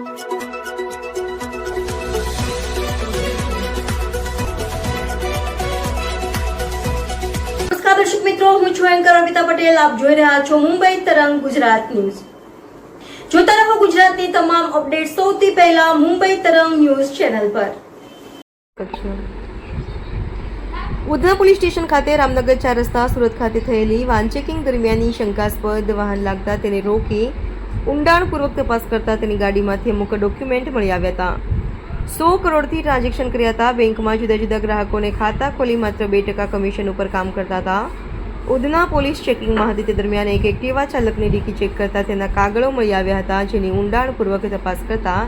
દર્શક મિત્રો, હું છું એન્કર અમિતા પટેલ. આપ જોઈ રહ્યા છો મુંબઈ તરંગ ગુજરાત ન્યૂઝ. જોતા રહો ગુજરાતની તમામ અપડેટ સૌથી પહેલા મુંબઈ તરંગ ન્યૂઝ ચેનલ પર. ઉધના પોલીસ સ્ટેશન ખાતે રામનગર ચાર રસ્તા સુરત ખાતે થયેલી વાન ચેકિંગ દરમિયાનની શંકાસ્પદ વાહન લાગતા તેને રોકી ઊંડાણપૂર્વક તપાસ કરતા તેની ગાડીમાંથી અમુક ડોક્યુમેન્ટ મળી આવ્યા હતા. સો કરોડથી ટ્રાન્ઝેક્શન કર્યા હતા. બેંકમાં જુદા જુદા ગ્રાહકોને ખાતા ખોલી માત્ર બે ટકા કમિશન ઉપર કામ કરતા હતા. ઉધના પોલીસ ચેકિંગમાં હતી તે દરમિયાન એક એક્ટિવા ચાલકની ડીકી ચેક કરતા તેના કાગળો મળી આવ્યા હતા, જેની ઊંડાણપૂર્વક તપાસ કરતા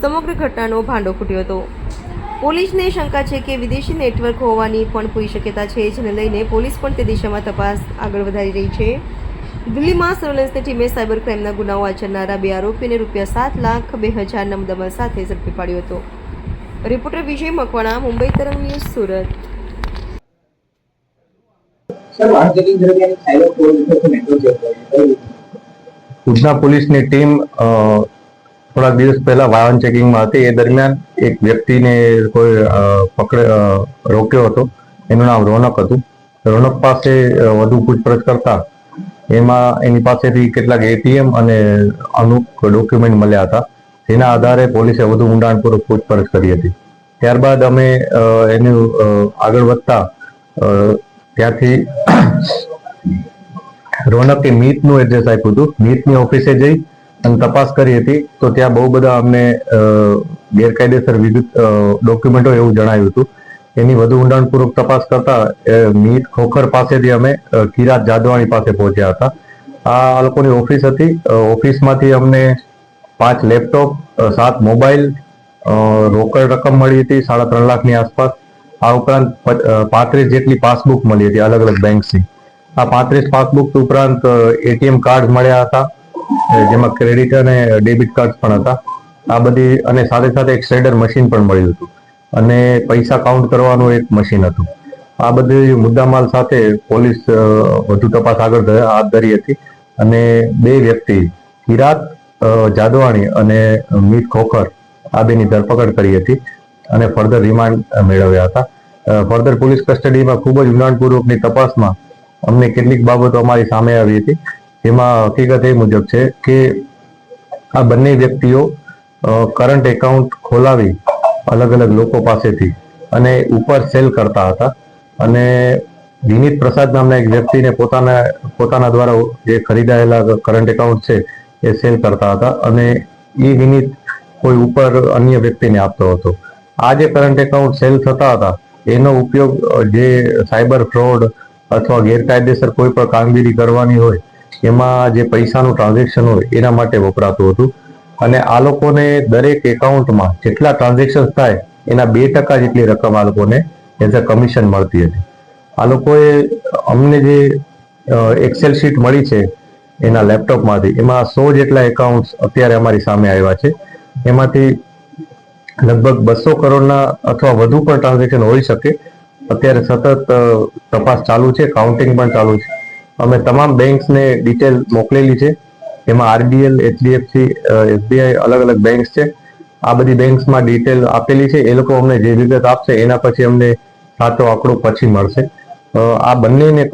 સમગ્ર ઘટનાનો ભાંડો ફૂટ્યો હતો. પોલીસને શંકા છે કે વિદેશી નેટવર્ક હોવાની પણ પૂરી શક્યતા છે, જેને લઈને પોલીસ પણ તે દિશામાં તપાસ આગળ વધારી રહી છે. દિલ્હીમાં સર્વેલન્સની ટીમે સાયબર ક્રાઇમના ગુનાઓ આચરનારા બે આરોપીને રૂપિયા સાત લાખ બે હજારના મુદ્દામાલ સાથે ઝડપી પાડ્યો હતો. રિપોર્ટર વિજય મકવાણા મુંબઈ તરંગ ન્યૂઝ સુરત. ઉધના પોલીસની ટીમ અ, થોડાક દિવસ પહેલા વાહન ચેકિંગમાં હતી. એ દરમિયાન એક વ્યક્તિને કોઈ પકડે રોક્યો હતો. એનું નામ રોનક હતું. રોનક પાસે વધુ પૂછપરછ કરતા એમાં એની પાસેથી કેટલાક એટીએમ અને અમુક ડોક્યુમેન્ટ મળ્યા હતા. જેના આધારે પોલીસે વધુ ઊંડાણપૂર્વક પૂછપરછ કરી હતી. ત્યારબાદ અમે એનું આગળ વધતા ત્યાંથી રોનકે મીતનું એડ્રેસ આપ્યું હતું. મીતની ઓફિસે જઈ અને તપાસ કરી હતી. તો ત્યાં બહુ બધા અમને ગેરકાયદેસર વિગત ડોક્યુમેન્ટો એવું જણાવ્યું હતું. એની વધુ ઊંડાણપૂર્વક તપાસ કરતા મીત ખોખર પાસેથી અમે કિરાત જાદવાણી પાસે પહોંચ્યા હતા. આ લોકોની ઓફિસ હતી. ઓફિસમાંથી અમને પાંચ લેપટોપ સાત મોબાઈલ રોકડ રકમ મળી હતી, સાડા ત્રણ લાખની આસપાસ. આ ઉપરાંત પાંત્રીસ જેટલી પાસબુક મળી હતી અલગ અલગ બેંક્સની આ પાંત્રીસ પાસબુક ઉપરાંત એટીએમ કાર્ડ મળ્યા હતા જેમાં ક્રેડિટ અને ડેબિટ કાર્ડ પણ હતા. આ બધી અને સાથે સાથે એક શ્રેડર મશીન પણ મળ્યું હતું. અને પૈસા કાઉન્ટ કરવાનું એક મશીન હતું. આ બધી મુદ્દામાલ સાથે પોલીસ વધુ તપાસ આગળ હાથ ધરી હતી. અને બે વ્યક્તિ કિરાત જાદવાણી અને મીત ખોખર, આ બેની ધરપકડ કરી હતી અને ફર્ધર રિમાન્ડ મેળવ્યા હતા. ફર્ધર પોલીસ કસ્ટડીમાં ખૂબ જ ઊંડાણપૂર્વકની તપાસમાં અમને કેટલીક બાબતો અમારી સામે આવી હતી. જેમાં હકીકત એ મુજબ છે કે આ બંને વ્યક્તિઓ કરંટ એકાઉન્ટ ખોલાવી અલગ અલગ લોકો પાસેથી અને ઉપર સેલ કરતા હતા. અને વિનીત પ્રસાદ નામના એક વ્યક્તિને પોતાના પોતાના દ્વારા જે ખરીદાયેલા કરંટ એકાઉન્ટ છે, એ સેલ કરતા હતા અને એ વિનીત કોઈ ઉપર અન્ય વ્યક્તિને આપતો હતો. આ જે કરંટ એકાઉન્ટ સેલ થતા હતા, એનો ઉપયોગ જે સાયબર ફ્રોડ અથવા ગેરકાયદેસર કોઈ પણ કામગીરી કરવાની હોય, એમાં જે પૈસાનું ટ્રાન્ઝેક્શન હોય, એના માટે વપરાતું હતું. અને આ લોકોને દરેક એકાઉન્ટમાં જેટલા ટ્રાન્ઝેક્શન થાય, એના બે ટકા જેટલી રકમ આ લોકોને એઝ અ કમિશન મળતી હતી. આ લોકોએ અમને જે એક્સેલ શીટ મળી છે એના લેપટોપમાંથી એમાં સો જેટલા એકાઉન્ટ્સ અત્યારે અમારી સામે આવ્યા છે. એમાંથી લગભગ બસો કરોડના અથવા વધુ પણ ટ્રાન્ઝેક્શન હોઈ શકે. અત્યારે સતત તપાસ ચાલુ છે કાઉન્ટિંગ પણ ચાલુ છે. અમે તમામ બેંક્સને ડિટેલ મોકલેલી છે. એમાં આરબીએલ, એચડીએફસી એસબીઆઈ અલગ અલગ બેંક્સ છે. આ બધી બેંક્સમાં ડિટેલ આપેલી છે. એ લોકો અમને જે વિગત આપશે, એના પછી અમને સાચો આંકડો પછી મળશે. આ બંનેને